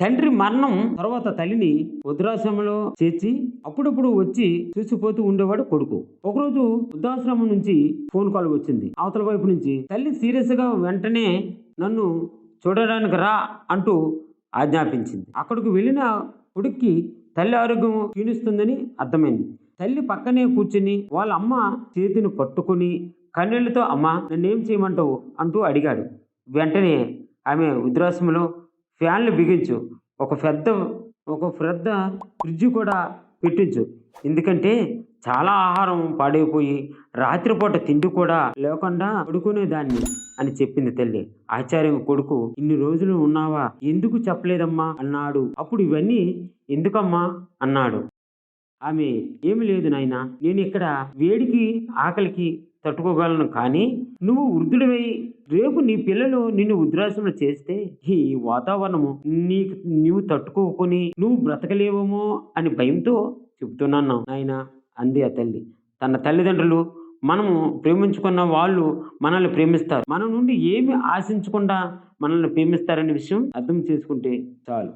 తండ్రి మరణం తర్వాత తల్లిని వృద్ధాశ్రమంలో చేర్చి అప్పుడప్పుడు వచ్చి చూసిపోతూ ఉండేవాడు కొడుకు. ఒకరోజు వృద్ధాశ్రమం నుంచి ఫోన్ కాల్ వచ్చింది. అవతల వైపు నుంచి తల్లి సీరియస్గా వెంటనే నన్ను చూడడానికి రా అంటూ ఆజ్ఞాపించింది. అక్కడికి వెళ్ళిన కొడుక్కి తల్లి ఆరోగ్యం క్షీణిస్తుందని అర్థమైంది. తల్లి పక్కనే కూర్చుని వాళ్ళ అమ్మ చేతిని పట్టుకుని కన్నీళ్ళతో అమ్మ నన్నేం చేయమంటావు? అంటూ అడిగాడు. వెంటనే ఆమె వృద్ధాశ్రమంలో ఫ్యాన్లు బిగించు. ఒక పెద్ద ఒక పెద్ద ఫ్రిడ్జ్ కూడా పెట్టించు. ఎందుకంటే చాలా ఆహారం పాడైపోయి రాత్రిపూట తిండి కూడా లేకుండా పడుకునేదాన్ని అని చెప్పింది తల్లి. ఆచార్యం కొడుకు ఇన్ని రోజులు ఉన్నావా? ఎందుకు చెప్పలేదమ్మా? అన్నాడు. అప్పుడు ఇవన్నీ ఎందుకమ్మా? అన్నాడు. ఆమె ఏమి లేదు నాయనా నేను ఇక్కడ వేడికి ఆకలికి తట్టుకోగలను కానీ నువ్వు వృద్ధుడివై రేపు నీ పిల్లలు నిన్ను వృద్ధాశ్రమం చేస్తే ఈ వాతావరణము నీకు నువ్వు తట్టుకోకొని నువ్వు బ్రతకలేవేమో అని భయంతో చెబుతున్నాను ఆయన అంది ఆ తల్లి. తన తల్లిదండ్రులు మనము ప్రేమించుకున్న వాళ్ళు మనల్ని ప్రేమిస్తారు. మన నుండి ఏమి ఆశించకుండా మనల్ని ప్రేమిస్తారనే విషయం అర్థం చేసుకుంటే చాలు.